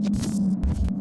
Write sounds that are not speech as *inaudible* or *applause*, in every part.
はい。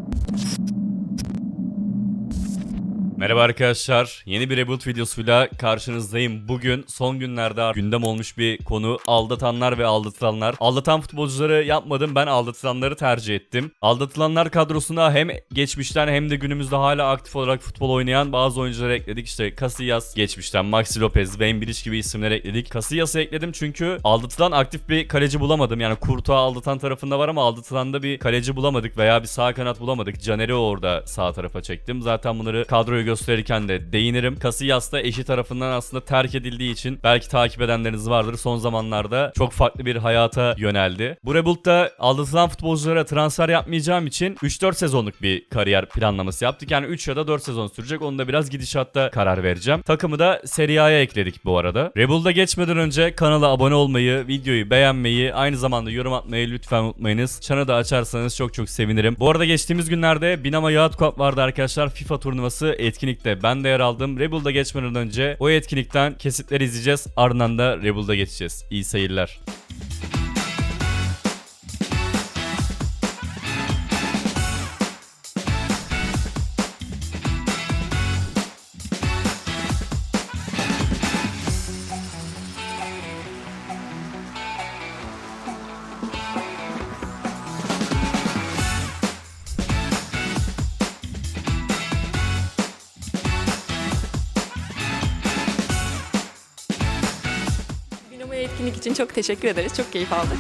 Merhaba arkadaşlar. Yeni bir Reboot videosuyla karşınızdayım. Bugün son günlerde gündem olmuş bir konu aldatanlar ve aldatılanlar. Aldatan futbolcuları yapmadım. Ben aldatılanları tercih ettim. Aldatılanlar kadrosuna hem geçmişten hem de günümüzde hala aktif olarak futbol oynayan bazı oyuncuları ekledik. İşte Casillas geçmişten, Maxi Lopez, Wayne Bridge gibi isimler ekledik. Casillas'ı ekledim çünkü aldatılan aktif bir kaleci bulamadım. Yani Kurtuğa aldatan tarafında var ama aldatılanda bir kaleci bulamadık veya bir sağ kanat bulamadık. Caner'i orada sağ tarafa çektim. Zaten bunları kadroyu gösterirken de değinirim. Casillas da eşi tarafından aslında terk edildiği için belki takip edenleriniz vardır. Son zamanlarda çok farklı bir hayata yöneldi. Bu Rebuild'da aldatılan futbolculara transfer yapmayacağım için 3-4 sezonluk bir kariyer planlaması yaptık. Yani 3 ya da 4 sezon sürecek. Onu da biraz gidişatta karar vereceğim. Takımı da Serie A'ya ekledik bu arada. Rebuild'a geçmeden önce kanala abone olmayı, videoyu beğenmeyi, aynı zamanda yorum atmayı lütfen unutmayınız. Çanı da açarsanız çok çok sevinirim. Bu arada geçtiğimiz günlerde Binama Yacht Cup vardı arkadaşlar. FIFA turnuvası etkinlikte ben de yer aldım. Rebuild'a geçmeden önce o etkinlikten kesitler izleyeceğiz. Ardından da Rebuild'a geçeceğiz. İyi seyirler. Teşekkür ederiz. Çok keyif aldık.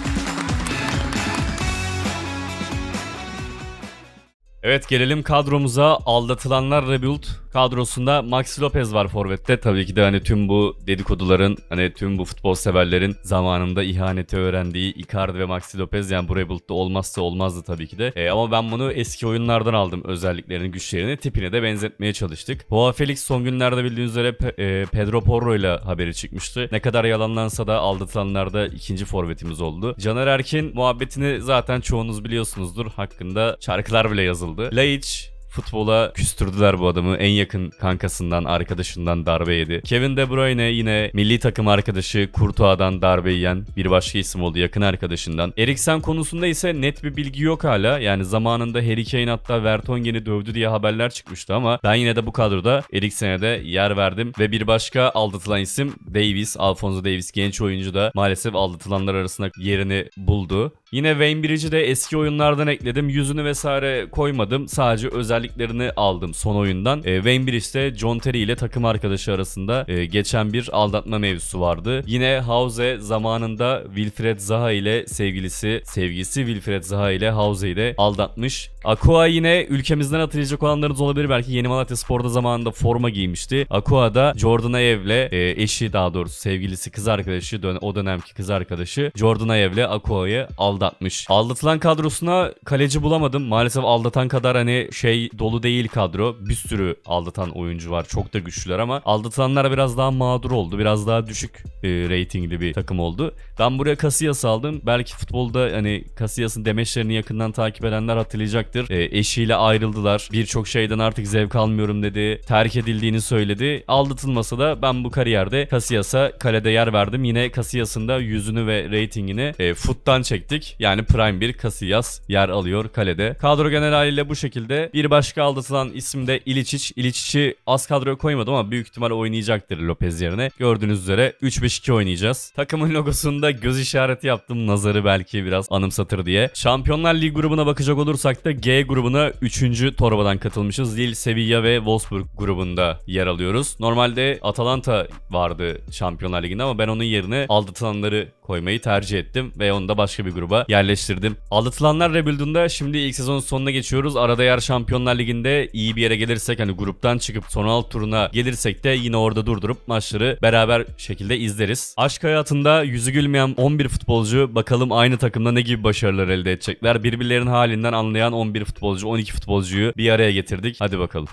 Evet gelelim kadromuza. Aldatılanlar Rebuild kadrosunda Maxi Lopez var forvette. Tabii ki de hani tüm bu dedikoduların hani tüm bu futbol severlerin zamanında ihaneti öğrendiği Icardi ve Maxi Lopez yani bu Rebuild'da olmazsa olmazdı tabii ki de. E, ama ben bunu eski oyunlardan aldım özelliklerini, güçlerini, tipine de benzetmeye çalıştık. Joao Felix son günlerde bildiğiniz üzere Pe- e, Pedro Porro ile haberi çıkmıştı. Ne kadar yalanlansa da aldatılanlarda ikinci forvetimiz oldu. Caner Erkin muhabbetini zaten çoğunuz biliyorsunuzdur. Hakkında şarkılar bile yazıldı. Laiç futbola küstürdüler bu adamı. En yakın kankasından, arkadaşından darbe yedi. Kevin De Bruyne yine milli takım arkadaşı Courtois'dan darbe yiyen bir başka isim oldu yakın arkadaşından. Eriksen konusunda ise net bir bilgi yok hala. Yani zamanında Harry Kane hatta Vertonghen'i dövdü diye haberler çıkmıştı ama ben yine de bu kadroda Eriksen'e de yer verdim. Ve bir başka aldatılan isim Davis, Alfonso Davis genç oyuncu da maalesef aldatılanlar arasında yerini buldu. Yine Wayne Bridge'i de eski oyunlardan ekledim. Yüzünü vesaire koymadım. Sadece özelliklerini aldım son oyundan. E, Wayne Bridge de John Terry ile takım arkadaşı arasında e, geçen bir aldatma mevzusu vardı. Yine House zamanında Wilfred Zaha ile sevgilisi, sevgisi Wilfred Zaha ile House'yi de aldatmış. Aqua yine ülkemizden hatırlayacak olanlarınız olabilir. Belki Yeni Malatya Spor'da zamanında forma giymişti. Aqua da Jordan Ayev'le e, eşi daha doğrusu sevgilisi kız arkadaşı o dönemki kız arkadaşı Jordan Ayev'le Aqua'yı aldatmış. Aldatılan kadrosuna kaleci bulamadım. Maalesef aldatan kadar hani şey dolu değil kadro. Bir sürü aldatan oyuncu var. Çok da güçlüler ama aldatılanlar biraz daha mağdur oldu. Biraz daha düşük e, reytingli bir takım oldu. Ben buraya Casillas aldım. Belki futbolda hani Casillas'ın demeçlerini yakından takip edenler hatırlayacaktır. E, eşiyle ayrıldılar. Birçok şeyden artık zevk almıyorum dedi. Terk edildiğini söyledi. Aldatılmasa da ben bu kariyerde Casillas'a kalede yer verdim. Yine Casillas'ın da yüzünü ve reytingini e, foot'tan çektik. Yani prime bir Casillas yer alıyor kalede. Kadro genel haliyle bu şekilde. Bir başka aldatılan isim de İliçiç. İliçiç'i az kadroya koymadım ama büyük ihtimal oynayacaktır Lopez yerine. Gördüğünüz üzere 3-5-2 oynayacağız. Takımın logosunda göz işareti yaptım. Nazarı belki biraz anımsatır diye. Şampiyonlar Ligi grubuna bakacak olursak da G grubuna 3. torbadan katılmışız. Lille, Sevilla ve Wolfsburg grubunda yer alıyoruz. Normalde Atalanta vardı Şampiyonlar Ligi'nde ama ben onun yerine aldatılanları koymayı tercih ettim ve onu da başka bir gruba yerleştirdim. Aldatılanlar Rebuild'unda şimdi ilk sezonun sonuna geçiyoruz. Arada yer Şampiyonlar Ligi'nde iyi bir yere gelirsek hani gruptan çıkıp son alt turuna gelirsek de yine orada durdurup maçları beraber şekilde izleriz. Aşk hayatında yüzü gülmeyen 11 futbolcu bakalım aynı takımda ne gibi başarılar elde edecekler. Birbirlerinin halinden anlayan 11 futbolcu, 12 futbolcuyu bir araya getirdik. Hadi bakalım.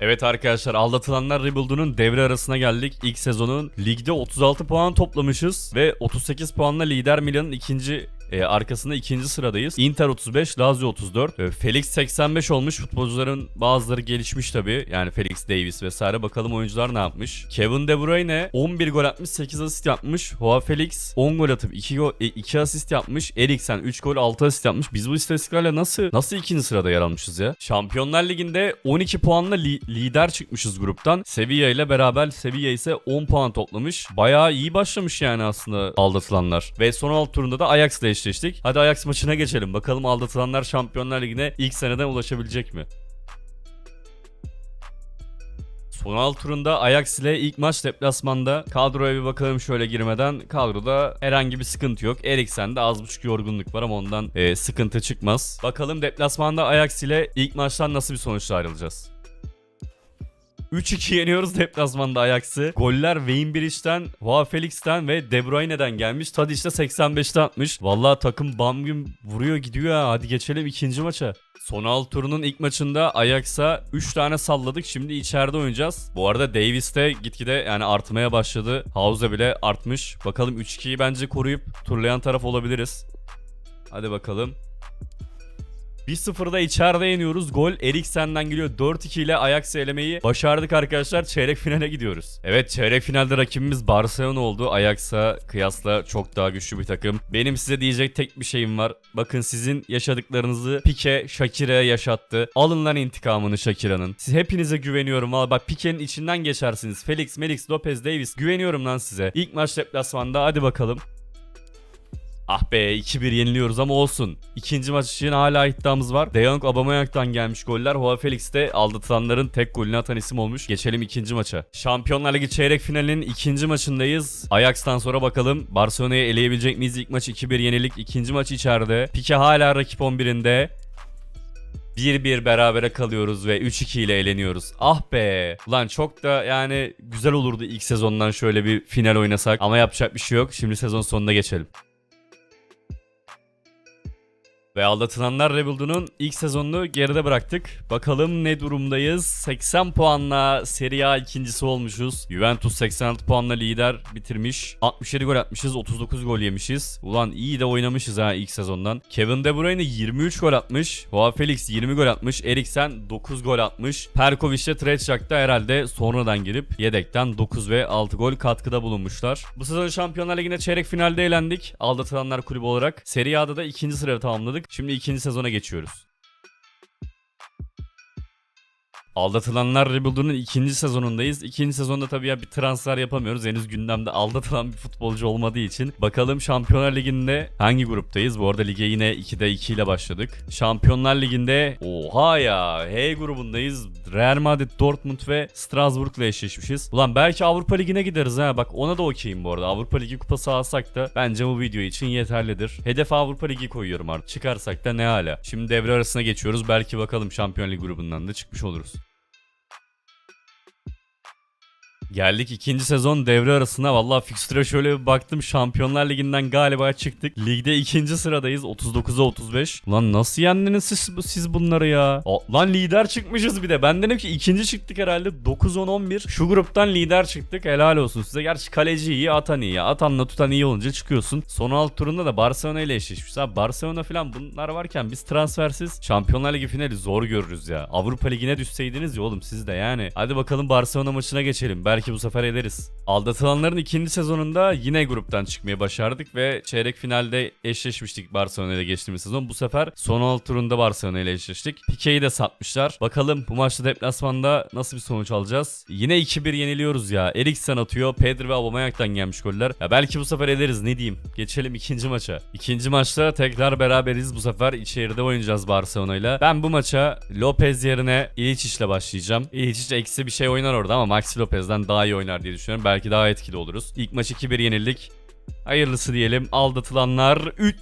Evet arkadaşlar aldatılanlar Rebuild'unun devre arasına geldik. İlk sezonun ligde 36 puan toplamışız ve 38 puanla lider Milan'ın ikinci E, arkasında ikinci sıradayız. Inter 35, Lazio 34. E, Felix 85 olmuş. Futbolcuların bazıları gelişmiş tabii. Yani Felix Davis vesaire. Bakalım oyuncular ne yapmış. Kevin De Bruyne 11 gol atmış, 8 asist yapmış. Joao Felix 10 gol atıp 2 gol, 2 asist yapmış. Eriksen 3 gol 6 asist yapmış. Biz bu istatistiklerle nasıl nasıl ikinci sırada yer almışız ya? Şampiyonlar Ligi'nde 12 puanla li- lider çıkmışız gruptan. Sevilla ile beraber Sevilla ise 10 puan toplamış. Bayağı iyi başlamış yani aslında aldatılanlar. Ve son alt turunda da Ajax ile eşleştik. Hadi Ajax maçına geçelim. Bakalım aldatılanlar Şampiyonlar Ligi'ne ilk seneden ulaşabilecek mi? Son turunda Ajax ile ilk maç deplasmanda. Kadroya bir bakalım şöyle girmeden. Kadroda herhangi bir sıkıntı yok. Eriksen'de az buçuk yorgunluk var ama ondan e, sıkıntı çıkmaz. Bakalım deplasmanda Ajax ile ilk maçtan nasıl bir sonuçla ayrılacağız. 3-2 yeniyoruz deplasmanda Ajax'ı. Goller Wayne Bridge'den, Joao Felix'ten ve De Bruyne'den gelmiş. Tadic de 85'te atmış. Vallahi takım bam gün vuruyor gidiyor ha. Hadi geçelim ikinci maça. Son alt turunun ilk maçında Ajax'a 3 tane salladık. Şimdi içeride oynayacağız. Bu arada Davis de gitgide yani artmaya başladı. Hauze bile artmış. Bakalım 3-2'yi bence koruyup turlayan taraf olabiliriz. Hadi bakalım. 1-0'da içeride yeniyoruz. Gol Eriksen'den geliyor. 4-2 ile Ajax'ı elemeyi başardık arkadaşlar. Çeyrek finale gidiyoruz. Evet çeyrek finalde rakibimiz Barcelona oldu. Ajax'a kıyasla çok daha güçlü bir takım. Benim size diyecek tek bir şeyim var. Bakın sizin yaşadıklarınızı Pique Shakira'ya yaşattı. Alın lan intikamını Shakira'nın. Siz hepinize güveniyorum. Valla bak Pique'nin içinden geçersiniz. Felix, Melix, Lopez, Davis güveniyorum lan size. İlk maç deplasmanda hadi bakalım. Ah be 2-1 yeniliyoruz ama olsun. İkinci maç için hala iddiamız var. De Jong Aubameyang'dan gelmiş goller. Joao Felix de aldatılanların tek golünü atan isim olmuş. Geçelim ikinci maça. Şampiyonlar Ligi çeyrek finalinin ikinci maçındayız. Ajax'tan sonra bakalım Barcelona'yı eleyebilecek miyiz? İlk maç 2-1 yenilik. ikinci maç içeride. Pike hala rakip 11'inde. 1-1 berabere kalıyoruz ve 3-2 ile eleniyoruz. Ah be. Ulan çok da yani güzel olurdu ilk sezondan şöyle bir final oynasak. Ama yapacak bir şey yok. Şimdi sezon sonuna geçelim. Ve aldatılanlar Rebuild'unun ilk sezonunu geride bıraktık. Bakalım ne durumdayız? 80 puanla Serie A ikincisi olmuşuz. Juventus 86 puanla lider bitirmiş. 67 gol atmışız, 39 gol yemişiz. Ulan iyi de oynamışız ha ilk sezondan. Kevin De Bruyne 23 gol atmış. Joao Felix 20 gol atmış. Eriksen 9 gol atmış. Perkovic de Trezeguet'ta herhalde sonradan girip yedekten 9 ve 6 gol katkıda bulunmuşlar. Bu sezon Şampiyonlar Ligi'nde çeyrek finalde eğlendik. Aldatılanlar kulübü olarak. Serie A'da da ikinci sırayı tamamladık. Şimdi ikinci sezona geçiyoruz. Aldatılanlar Rebuild'unun ikinci sezonundayız. İkinci sezonda tabii ya bir transfer yapamıyoruz. Henüz gündemde aldatılan bir futbolcu olmadığı için. Bakalım Şampiyonlar Ligi'nde hangi gruptayız? Bu arada lige yine 2'de 2 ile başladık. Şampiyonlar Ligi'nde oha ya H grubundayız. Real Madrid, Dortmund ve Strasbourg'la eşleşmişiz. Ulan belki Avrupa Ligi'ne gideriz ha. Bak ona da okeyim bu arada. Avrupa Ligi kupası alsak da bence bu video için yeterlidir. Hedef Avrupa Ligi koyuyorum artık. Çıkarsak da ne hala. Şimdi devre arasına geçiyoruz. Belki bakalım Şampiyon Lig grubundan da çıkmış oluruz. Geldik ikinci sezon devre arasına. Vallahi fikstüre şöyle bir baktım. Şampiyonlar Ligi'nden galiba çıktık. Ligde ikinci sıradayız. 39'a 35. Lan nasıl yendiniz siz, siz bunları ya? O, lan lider çıkmışız bir de. Ben dedim ki ikinci çıktık herhalde. 9-10-11. Şu gruptan lider çıktık. Helal olsun size. Gerçi kaleci iyi, atan iyi. Atanla tutan iyi olunca çıkıyorsun. Son alt turunda da Barcelona ile eşleşmiş. Abi Barcelona falan bunlar varken biz transfersiz Şampiyonlar Ligi finali zor görürüz ya. Avrupa Ligi'ne düşseydiniz ya oğlum siz de yani. Hadi bakalım Barcelona maçına geçelim. Belki bu sefer ederiz. Aldatılanların ikinci sezonunda yine gruptan çıkmayı başardık ve çeyrek finalde eşleşmiştik Barcelona ile geçtiğimiz sezon. Bu sefer son alt turunda Barcelona ile eşleştik. Pique'yi de satmışlar. Bakalım bu maçta deplasmanda nasıl bir sonuç alacağız? Yine 2-1 yeniliyoruz ya. Eriksen atıyor. Pedri ve Aubameyang'dan gelmiş goller. Ya belki bu sefer ederiz ne diyeyim. Geçelim ikinci maça. İkinci maçta tekrar beraberiz. Bu sefer içeride oynayacağız Barcelona ile. Ben bu maça Lopez yerine İliç ile başlayacağım. İliç eksi bir şey oynar orada ama Maxi Lopez'den daha iyi oynar diye düşünüyorum. Belki daha etkili oluruz. İlk maç 2-1 yenildik. Hayırlısı diyelim. Aldatılanlar 3...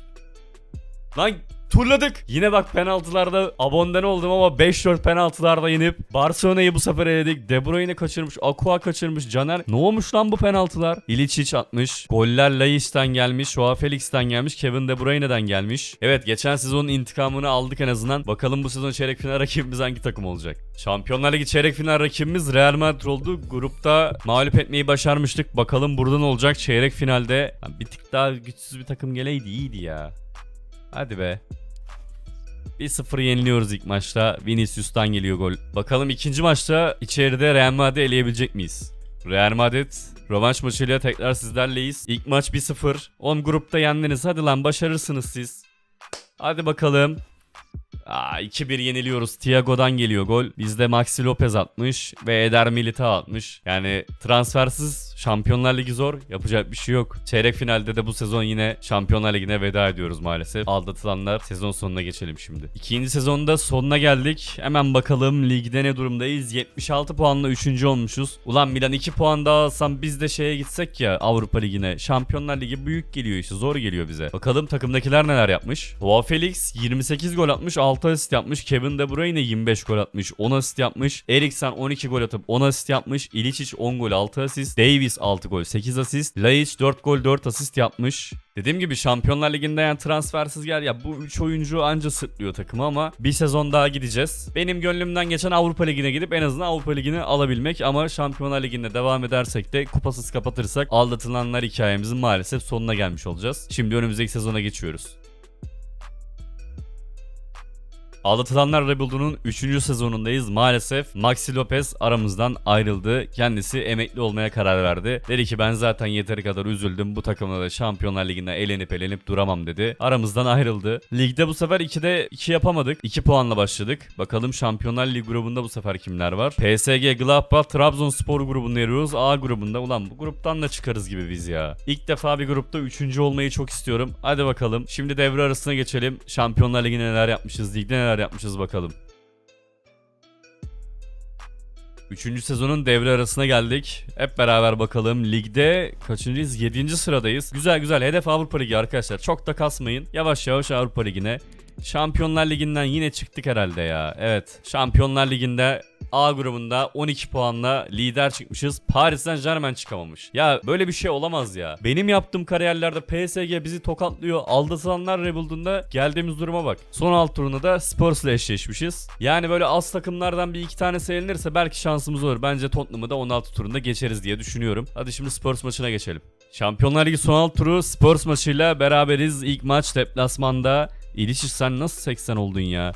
Lan turladık. Yine bak penaltılarda abondan oldum ama 5-4 penaltılarda yenip Barcelona'yı bu sefer eledik. De Bruyne kaçırmış, Aqua kaçırmış, Caner. Ne olmuş lan bu penaltılar? İliçic atmış. Goller Lais'ten gelmiş, Joao Felix'ten gelmiş, Kevin De Bruyne'den gelmiş. Evet geçen sezonun intikamını aldık en azından. Bakalım bu sezon çeyrek final rakibimiz hangi takım olacak? Şampiyonlar Ligi çeyrek final rakibimiz Real Madrid oldu. Grupta mağlup etmeyi başarmıştık. Bakalım burada ne olacak? Çeyrek finalde bir tık daha güçsüz bir takım geleydi iyiydi ya. Hadi be. 1-0 yeniliyoruz ilk maçta. Vinicius'tan geliyor gol. Bakalım ikinci maçta içeride Real Madrid'i eleyebilecek miyiz? Real Madrid rövanş maçıyla tekrar sizlerleyiz. İlk maç 1-0. 10 grupta yendiniz. Hadi lan başarırsınız siz. Hadi bakalım. Aa, 2-1 yeniliyoruz. Thiago'dan geliyor gol. Bizde Maxi Lopez atmış ve Eder Militao atmış. Yani transfersiz Şampiyonlar Ligi zor. Yapacak bir şey yok. Çeyrek finalde de bu sezon yine Şampiyonlar Ligi'ne veda ediyoruz maalesef. Aldatılanlar sezon sonuna geçelim şimdi. İkinci sezonda sonuna geldik. Hemen bakalım ligde ne durumdayız. 76 puanla 3. olmuşuz. Ulan Milan 2 puan daha alsam biz de şeye gitsek ya Avrupa Ligi'ne. Şampiyonlar Ligi büyük geliyor işte zor geliyor bize. Bakalım takımdakiler neler yapmış. Joao Felix 28 gol atmış 6 asist yapmış. Kevin De Bruyne 25 gol atmış 10 asist yapmış. Eriksen 12 gol atıp 10 asist yapmış. Ilicic 10 gol 6 asist. Davis 6 gol 8 asist. Laic 4 gol 4 asist yapmış. Dediğim gibi Şampiyonlar Ligi'nde yani transfersiz gel ya bu 3 oyuncu anca sırtlıyor takımı ama bir sezon daha gideceğiz. Benim gönlümden geçen Avrupa Ligi'ne gidip en azından Avrupa Ligi'ni alabilmek ama Şampiyonlar Ligi'nde devam edersek de kupasız kapatırsak aldatılanlar hikayemizin maalesef sonuna gelmiş olacağız. Şimdi önümüzdeki sezona geçiyoruz. Aldatılanlar Rebuild'unun 3. sezonundayız. Maalesef Maxi Lopez aramızdan ayrıldı. Kendisi emekli olmaya karar verdi. Dedi ki ben zaten yeteri kadar üzüldüm. Bu takımla da Şampiyonlar Ligi'nde elenip elenip duramam dedi. Aramızdan ayrıldı. Ligde bu sefer 2'de 2 yapamadık. 2 puanla başladık. Bakalım Şampiyonlar Ligi grubunda bu sefer kimler var? PSG, Gladbach, Trabzonspor grubunda yarıyoruz. A grubunda. Ulan bu gruptan da çıkarız gibi biz ya. İlk defa bir grupta 3. olmayı çok istiyorum. Hadi bakalım. Şimdi devre arasına geçelim. Şampiyonlar Ligi'nde neler yapmışız? Ligde neler yapmışız bakalım. Üçüncü sezonun devre arasına geldik. Hep beraber bakalım. Ligde kaçıncıyız? Yedinci sıradayız. Güzel güzel. Hedef Avrupa Ligi arkadaşlar. Çok da kasmayın. Yavaş yavaş Avrupa Ligi'ne. Şampiyonlar Ligi'nden yine çıktık herhalde ya. Evet. Şampiyonlar Ligi'nde A grubunda 12 puanla lider çıkmışız. Paris Saint Germain çıkamamış. Ya böyle bir şey olamaz ya. Benim yaptığım kariyerlerde PSG bizi tokatlıyor. Aldatılanlar Rebuild'unda geldiğimiz duruma bak. Son alt turunda da Spurs'la eşleşmişiz. Yani böyle az takımlardan bir iki tane elenirse belki şansımız olur. Bence Tottenham'ı da 16 turunda geçeriz diye düşünüyorum. Hadi şimdi Spurs maçına geçelim. Şampiyonlar Ligi son alt turu Spurs maçıyla beraberiz. İlk maç deplasmanda. İlişiş sen nasıl 80 oldun ya?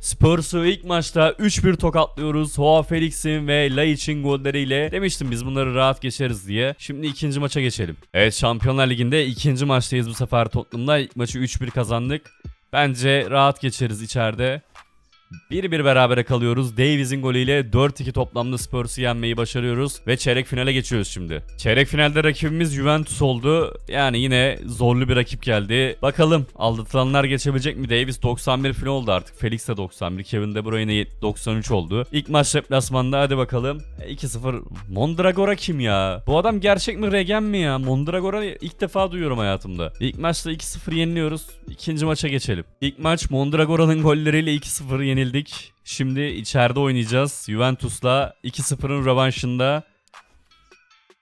Spurs'u ilk maçta 3-1 tokatlıyoruz. Joao Felix'in ve Laic'in golleriyle. Demiştim biz bunları rahat geçeriz diye. Şimdi ikinci maça geçelim. Evet Şampiyonlar Ligi'nde ikinci maçtayız bu sefer Tottenham'da. İlk maçı 3-1 kazandık. Bence rahat geçeriz içeride. 1-1 berabere kalıyoruz. Davies'in golüyle 4-2 toplamda Spurs'u yenmeyi başarıyoruz ve çeyrek finale geçiyoruz şimdi. Çeyrek finalde rakibimiz Juventus oldu. Yani yine zorlu bir rakip geldi. Bakalım aldatılanlar geçebilecek mi? Davis 91 final oldu artık. Felix de 91. Kevin De Bruyne 93 oldu. İlk maç deplasmanda hadi bakalım. 2-0. Mondragora kim ya? Bu adam gerçek mi regen mi ya? Mondragora ilk defa duyuyorum hayatımda. İlk maçta 2-0 yeniliyoruz. İkinci maça geçelim. İlk maç Mondragora'nın golleriyle 2-0 yenildik. Şimdi içeride oynayacağız. Juventus'la 2-0'ın rövanşında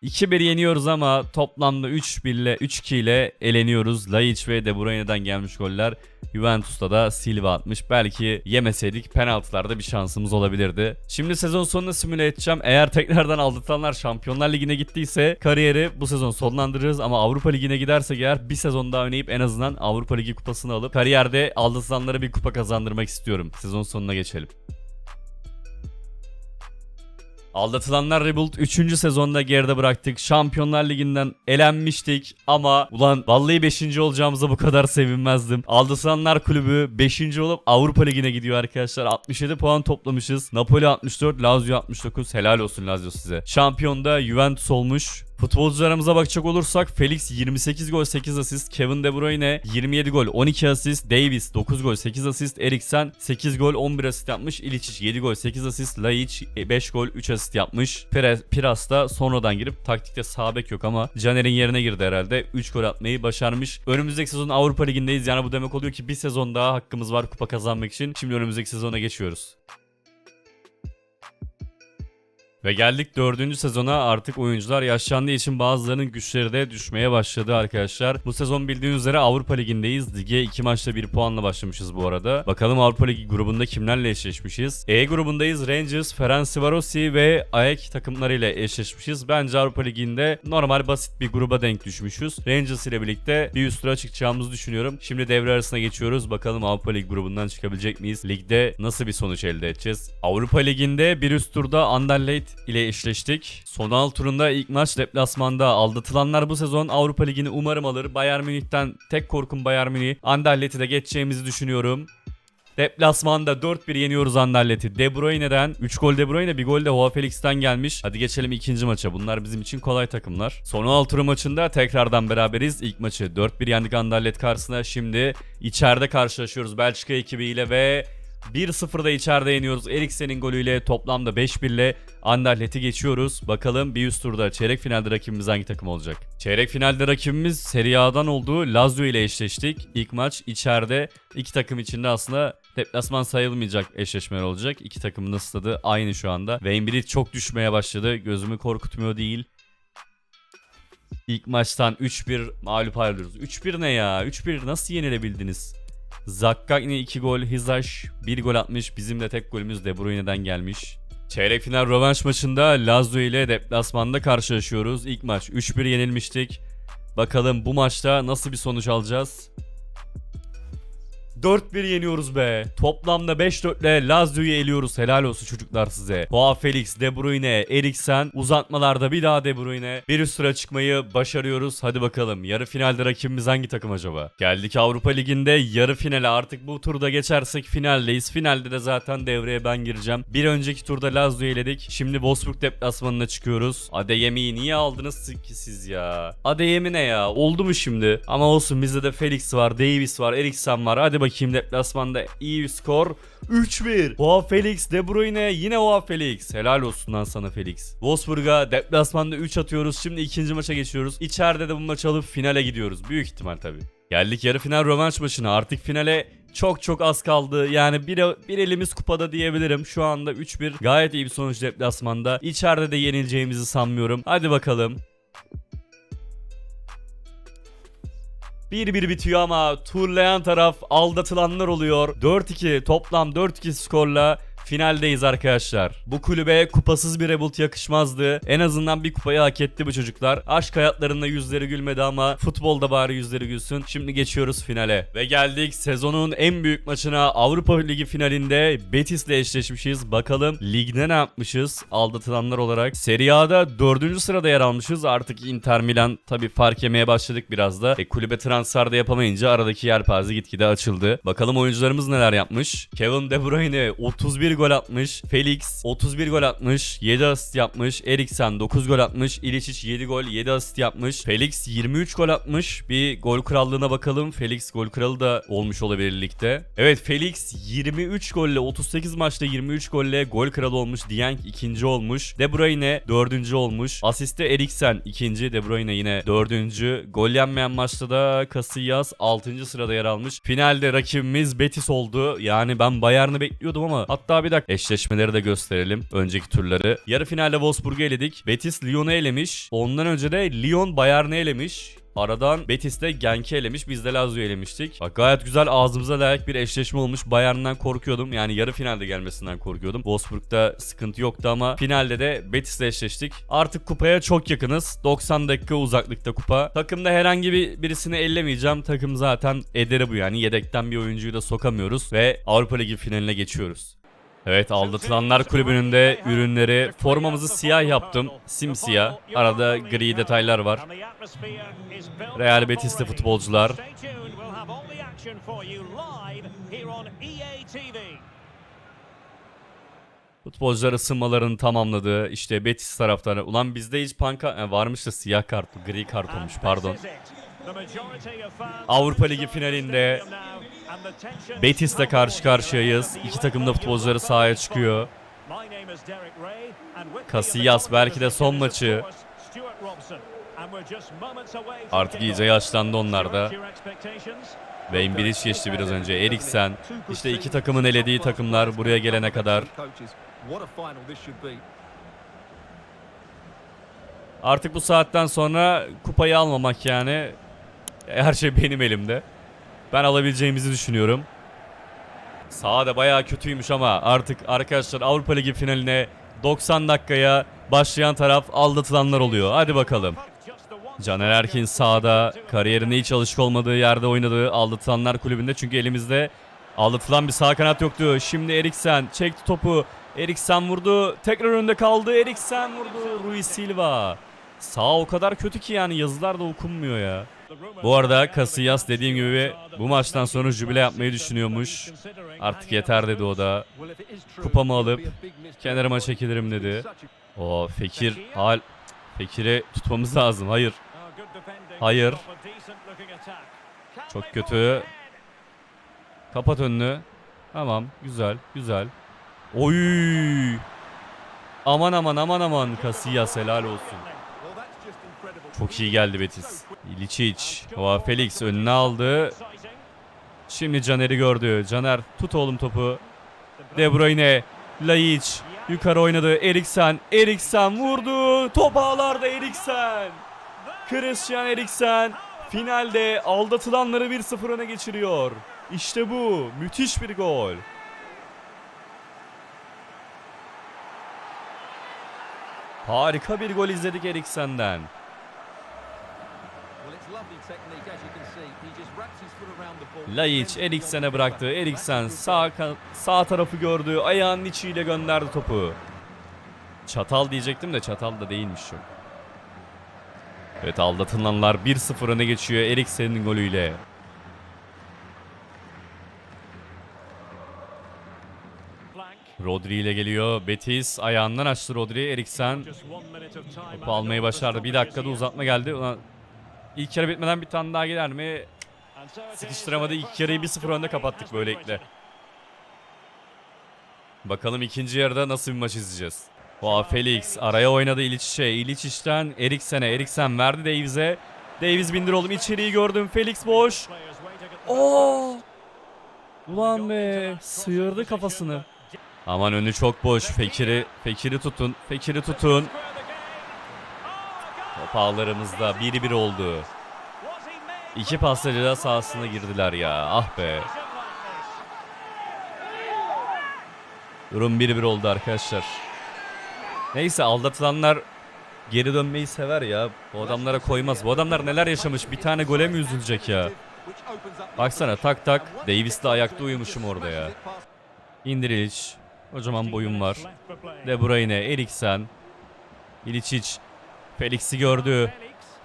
2-1 yeniyoruz ama toplamda 3-1 ile 3-2 ile eleniyoruz. Laic ve De Bruyne'den gelmiş goller. Juventus'ta da Silva atmış. Belki yemeseydik penaltılarda bir şansımız olabilirdi. Şimdi sezon sonunda simüle edeceğim. Eğer tekrardan aldatılanlar Şampiyonlar Ligi'ne gittiyse kariyeri bu sezon sonlandırırız ama Avrupa Ligi'ne gidersek eğer bir sezon daha oynayıp en azından Avrupa Ligi kupasını alıp kariyerde aldatılanlara bir kupa kazandırmak istiyorum. Sezon sonuna geçelim. Aldatılanlar Rebuild 3. sezonda geride bıraktık. Şampiyonlar Ligi'nden elenmiştik ama ulan vallahi 5. olacağımıza bu kadar sevinmezdim. Aldatılanlar Kulübü 5. olup Avrupa Ligi'ne gidiyor arkadaşlar. 67 puan toplamışız. Napoli 64, Lazio 69. Helal olsun Lazio size. Şampiyonda Juventus olmuş. Futbolcularımıza bakacak olursak Felix 28 gol 8 asist, Kevin De Bruyne 27 gol 12 asist, Davis 9 gol 8 asist, Eriksen 8 gol 11 asist yapmış, Ilicic 7 gol 8 asist, Laic 5 gol 3 asist yapmış. Piras da sonradan girip taktikte sağ bek yok ama Caner'in yerine girdi herhalde. 3 gol atmayı başarmış. Önümüzdeki sezon Avrupa Ligi'ndeyiz. Yani bu demek oluyor ki bir sezon daha hakkımız var kupa kazanmak için. Şimdi önümüzdeki sezona geçiyoruz. Ve geldik dördüncü sezona artık oyuncular yaşlandığı için bazılarının güçleri de düşmeye başladı arkadaşlar. Bu sezon bildiğiniz üzere Avrupa Ligi'ndeyiz. Lige iki maçta bir puanla başlamışız bu arada. Bakalım Avrupa Ligi grubunda kimlerle eşleşmişiz? E grubundayız Rangers, Ferencvarosi ve AEK takımlarıyla eşleşmişiz. Bence Avrupa Ligi'nde normal basit bir gruba denk düşmüşüz. Rangers ile birlikte bir üst tura çıkacağımızı düşünüyorum. Şimdi devre arasına geçiyoruz. Bakalım Avrupa Ligi grubundan çıkabilecek miyiz? Ligde nasıl bir sonuç elde edeceğiz? Avrupa Ligi'nde bir üst turda Anderlecht ile eşleştik. Son alt turunda ilk maç deplasmanda aldatılanlar bu sezon Avrupa Ligi'ni umarım alır. Bayern Münih'ten tek korkum Bayern Münih. Anderlecht'i de geçeceğimizi düşünüyorum. Deplasmanda 4-1 yeniyoruz Anderlet'i. De Bruyne'den 3 gol De Bruyne, bir gol de Joao Felix'ten gelmiş. Hadi geçelim ikinci maça. Bunlar bizim için kolay takımlar. Son 16 tur maçında tekrardan beraberiz. İlk maçı 4-1 yendik Anderlet karşısında. Şimdi içeride karşılaşıyoruz Belçika ekibiyle ve 1-0'da içeride yeniyoruz. Eriksen'in golüyle toplamda 5-1 ile Anderlet'i geçiyoruz. Bakalım bir üst turda çeyrek finalde rakibimiz hangi takım olacak? Çeyrek finalde rakibimiz Serie A'dan olduğu Lazio ile eşleştik. İlk maç içeride iki takım içinde aslında deplasman sayılmayacak eşleşmeler olacak. İki takımın da aynı şu anda. Wayne Bridge çok düşmeye başladı. Gözümü korkutmuyor değil. İlk maçtan 3-1 mağlup ayrılıyoruz. 3-1 ne ya? 3-1 nasıl yenilebildiniz? Zakkagni 2 gol, Hizaş 1 gol atmış. Bizim de tek golümüz De Bruyne'den gelmiş. Çeyrek final rövanş maçında Lazio ile deplasmanda karşılaşıyoruz. İlk maç 3-1 yenilmiştik. Bakalım bu maçta nasıl bir sonuç alacağız? 4-1 yeniyoruz be. Toplamda 5-4 ile Lazio'yu eliyoruz. Helal olsun çocuklar size. Joao Felix, De Bruyne, Eriksen. Uzatmalarda bir daha De Bruyne. Bir üst sıra çıkmayı başarıyoruz. Hadi bakalım. Yarı finalde rakibimiz hangi takım acaba? Geldik Avrupa Ligi'nde yarı finale. Artık bu turda geçersek finaldeyiz. Finalde de zaten devreye ben gireceğim. Bir önceki turda Lazio'yu eledik. Şimdi Wolfsburg deplasmanına çıkıyoruz. Adeyemi'yi niye aldınız ki siz ya? Adeyemi ne ya? Oldu mu şimdi? Ama olsun bizde de Felix var, Davis var, Eriksen var. Hadi bakayım deplasmanda iyi bir skor. 3-1. Joao Felix, De Bruyne yine Joao Felix. Helal olsun lan sana Felix. Wolfsburg'a deplasmanda 3 atıyoruz. Şimdi ikinci maça geçiyoruz. İçeride de bu maçı alıp finale gidiyoruz. Büyük ihtimal tabii. Geldik yarı final rövanş maçına. Artık finale çok çok az kaldı. Yani bir, bir elimiz kupada diyebilirim. Şu anda 3-1 gayet iyi bir sonuç deplasmanda. İçeride de yenileceğimizi sanmıyorum. Hadi bakalım. 1-1 bitiyor ama turlayan taraf aldatılanlar oluyor. 4-2 toplam 4-2 skorla finaldeyiz arkadaşlar. Bu kulübe kupasız bir rebuild yakışmazdı. En azından bir kupayı hak etti bu çocuklar. Aşk hayatlarında yüzleri gülmedi ama futbolda bari yüzleri gülsün. Şimdi geçiyoruz finale. Ve geldik sezonun en büyük maçına Avrupa Ligi finalinde Betis'le eşleşmişiz. Bakalım ligde ne yapmışız aldatılanlar olarak. Serie A'da 4. sırada yer almışız. Artık Inter Milan tabi fark yemeye başladık biraz da. E, kulübe transfer de yapamayınca aradaki yelpaze gitgide açıldı. Bakalım oyuncularımız neler yapmış. Kevin De Bruyne 31 gol atmış. Felix 31 gol atmış. 7 asist yapmış. Eriksen 9 gol atmış. Ilicic 7 gol 7 asist yapmış. Felix 23 gol atmış. Bir gol krallığına bakalım. Felix gol kralı da olmuş olabilir ligde. Evet Felix 23 golle 38 maçta 23 golle gol kralı olmuş. Dieng ikinci olmuş. De Bruyne dördüncü olmuş. Asiste Eriksen ikinci. De Bruyne yine dördüncü. Gol yenmeyen maçta da Casillas 6. sırada yer almış. Finalde rakibimiz Betis oldu. Yani ben Bayern'i bekliyordum ama hatta bir dakika eşleşmeleri de gösterelim. Önceki turları. Yarı finalde Wolfsburg'u eledik. Betis Lyon'u elemiş. Ondan önce de Lyon Bayern'i elemiş. Aradan Betis de Genk'i elemiş. Biz de Lazio'yu elemiştik. Bak gayet güzel ağzımıza layık bir eşleşme olmuş. Bayern'den korkuyordum. Yani yarı finalde gelmesinden korkuyordum. Wolfsburg'da sıkıntı yoktu ama finalde de Betis'le eşleştik. Artık kupaya çok yakınız. 90 dakika uzaklıkta kupa. Takımda herhangi bir birisini ellemeyeceğim. Takım zaten ederi bu yani. Yedekten bir oyuncuyu da sokamıyoruz ve Avrupa Ligi finaline geçiyoruz. Evet aldatılanlar kulübünün de ürünleri formamızı siyah yaptım. Simsiyah. Arada gri detaylar var. Real Betis'te futbolcular. Futbolcular ısınmalarını tamamladı. İşte Betis taraftarı. Ulan bizde hiç panka e, varmış da siyah kart, gri kart olmuş pardon. Avrupa Ligi finalinde Betis'le karşı karşıyayız. İki takım da futbolcuları sahaya çıkıyor. Casillas belki de son maçı. Artık iyice yaşlandı onlar da. Wayne Bilic geçti biraz önce. Eriksen. İşte iki takımın elediği takımlar buraya gelene kadar. Artık bu saatten sonra kupayı almamak yani her şey benim elimde. Ben alabileceğimizi düşünüyorum. Sahada bayağı kötüymüş ama artık arkadaşlar Avrupa Ligi finaline 90 dakikaya başlayan taraf aldatılanlar oluyor. Hadi bakalım. Caner Erkin sahada kariyerine hiç alışık olmadığı yerde oynadığı aldatılanlar kulübünde. Çünkü elimizde aldatılan bir sağ kanat yoktu. Şimdi Eriksen çekti topu. Eriksen vurdu. Tekrar önde kaldı. Eriksen vurdu. Rui Silva. Sağ o kadar kötü ki yani yazılar da okunmuyor ya. Bu arada Casillas dediğim gibi bu maçtan sonra jübile yapmayı düşünüyormuş. Artık yeter dedi o da. Kupamı alıp kenarıma çekilirim dedi. O Fekir hal Fekir'i tutmamız lazım. Hayır. Hayır. Çok kötü. Kapat önünü. Tamam. Güzel. Güzel. Oy. Aman aman aman aman Casillas helal olsun. Çok iyi geldi Betis. İlicic. Joao Felix önüne aldı. Şimdi Caner'i gördü. Caner tut oğlum topu. De Bruyne. Laic. Yukarı oynadı. Eriksen. Eriksen vurdu. Top ağlarda Eriksen. Christian Eriksen finalde aldatılanları 1-0 öne geçiriyor. İşte bu. Müthiş bir gol. Harika bir gol izledik Eriksen'den. Laic Eriksen'e bıraktı. Eriksen sağ sağ tarafı gördü. Ayağının içiyle gönderdi topu. Çatal diyecektim de çatal da değilmiş çok. Evet aldatılanlar 1-0 öne geçiyor Eriksen'in golüyle. Rodri ile geliyor. Betis ayağından açtı Rodri. Eriksen topu almayı başardı. Bir dakikada uzatma geldi. Ulan, İlk yarı bitmeden bir tane daha gider mi? Sıkıştıramadı. İlk yarıyı 1-0 önde kapattık böylelikle. Bakalım ikinci yarıda nasıl bir maç izleyeceğiz. Oha Felix araya oynadı İliç'e. İliç'ten Eriksen'e. Eriksen verdi Davies'e. Davies bindir oğlum içeriği gördüm. Felix boş. Oo! Ulan be sıyırdı kafasını. Aman önü çok boş. Fekir'i Fekir'i tutun. Fekir'i tutun. Top ağlarımızda 1-1 oldu. İki pasla ceza sahasına girdiler ya. Ah be. Durum 1-1 oldu arkadaşlar. Neyse aldatılanlar geri dönmeyi sever ya. Bu adamlara koymaz. Bu adamlar neler yaşamış. Bir tane gole mi üzülecek ya? Baksana tak tak. Davis de ayakta uyumuşum orada ya. İndiric. Kocaman boyum var. De Bruyne, Eriksen. İlicic. Felix'i gördü.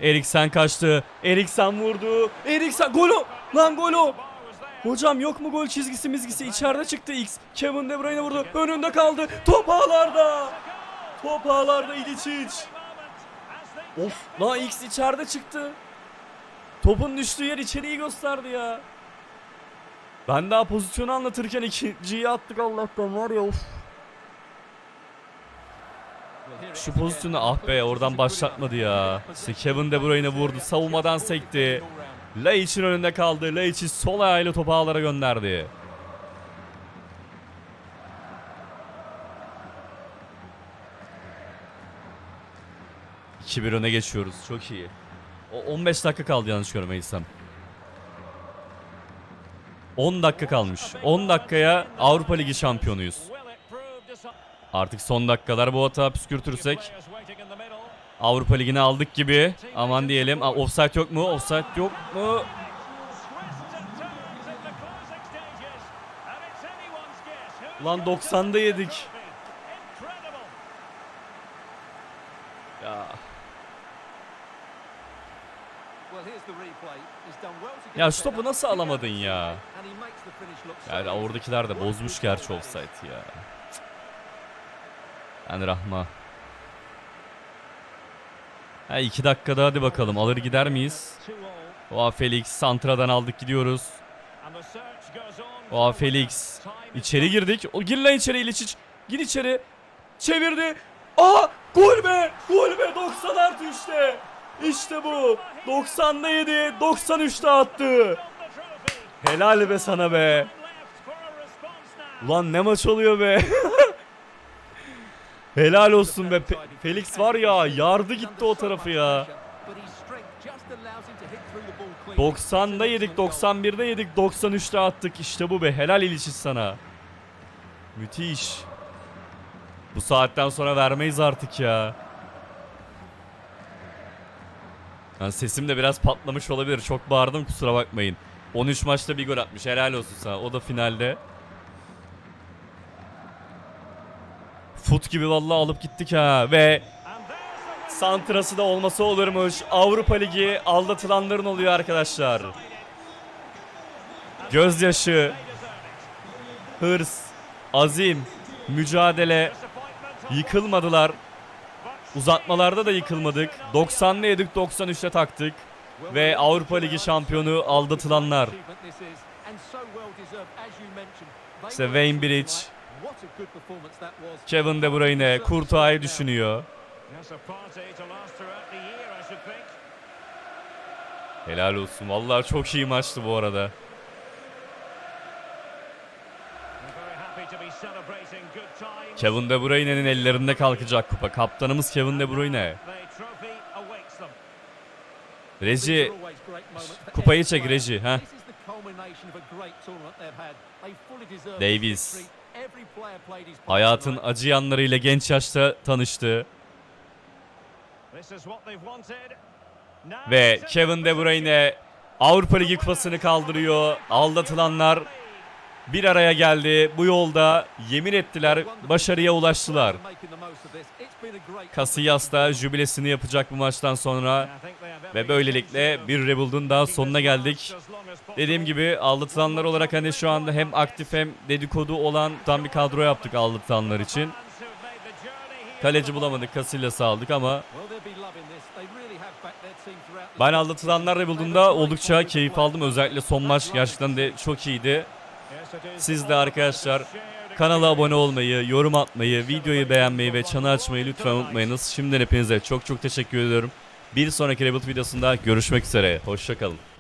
Eriksen kaçtı. Eriksen vurdu. Eriksen golü. Lan golü. Hocam yok mu gol çizgisi mizgisi içeride çıktı X. Kevin De Bruyne vurdu. Önünde kaldı. Top ağlarda. Top ağlarda İlicic. Of lan X içeride çıktı. Topun düştüğü yer içeriği gösterdi ya. Ben daha pozisyonu anlatırken ikinciyi attık Allah'tan var ya of. Şu pozisyonu ah be oradan başlatmadı ya. İşte Kevin De Bruyne vurdu savunmadan sekti. Laic'in önünde kaldı. Laic'i sol ayağıyla topu ağlara gönderdi. İki bir öne geçiyoruz. Çok iyi. O 15 dakika kaldı yanlış görmeysem. 10 dakika kalmış. 10 dakikaya Avrupa Ligi şampiyonuyuz. Artık son dakikalar bu hata püskürtürsek Avrupa Ligi'ni aldık gibi. Aman diyelim. Aa, offside yok mu? Offside yok mu? Lan 90'da yedik. Ya. Ya şu topu nasıl alamadın ya? Yani oradakiler de bozmuş gerçi offside ya. Yani Rahma. Ha iki dakikada hadi bakalım alır gider miyiz? Oha Felix Santra'dan aldık gidiyoruz. Oha Felix. İçeri girdik. O gir lan içeri İliçiç. Gir içeri. Çevirdi. Aa gol be. Gol be 90 artı işte. İşte bu. 90'da yedi. 93'te attı. Helal be sana be. Ulan ne maç oluyor be. *laughs* Helal olsun be. Pe- Felix var ya yardı gitti o tarafı ya. 90'da yedik, 91'de yedik, 93'te attık. İşte bu be. Helal ilişiz sana. Müthiş. Bu saatten sonra vermeyiz artık ya. Yani sesim de biraz patlamış olabilir. Çok bağırdım kusura bakmayın. 13 maçta bir gol atmış. Helal olsun sana. O da finalde. Fut gibi vallahi alıp gittik ha. Ve Santrası da olması olurmuş. Avrupa Ligi aldatılanların oluyor arkadaşlar. Gözyaşı, hırs, azim, mücadele yıkılmadılar. Uzatmalarda da yıkılmadık. 90'lı yedik 93'te taktık. Ve Avrupa Ligi şampiyonu aldatılanlar. İşte Wayne Bridge, Kevin De Bruyne, Kurtuğa'yı düşünüyor. Helal olsun. Vallahi çok iyi maçtı bu arada. Kevin De Bruyne'nin ellerinde kalkacak kupa. Kaptanımız Kevin De Bruyne. Reji kupayı çek Reji. Ha. Davies. Hayatın acı yanlarıyla genç yaşta tanıştı. Ve Kevin De Bruyne Avrupa Ligi kupasını kaldırıyor. Aldatılanlar bir araya geldi. Bu yolda yemin ettiler, başarıya ulaştılar. Casillas da jübilesini yapacak bu maçtan sonra. Ve böylelikle bir Rebuild'un daha sonuna geldik. Dediğim gibi aldatılanlar olarak hani şu anda hem aktif hem dedikodu olan tam bir kadro yaptık aldatılanlar için. Kaleci bulamadık, Casillas'ı aldık ama ben aldatılanlar Rebuild'unda oldukça keyif aldım. Özellikle son maç gerçekten de çok iyiydi. Siz de arkadaşlar kanala abone olmayı, yorum atmayı, videoyu beğenmeyi ve çanı açmayı lütfen unutmayınız. Şimdiden hepinize çok çok teşekkür ediyorum. Bir sonraki Rebuild videosunda görüşmek üzere. Hoşçakalın.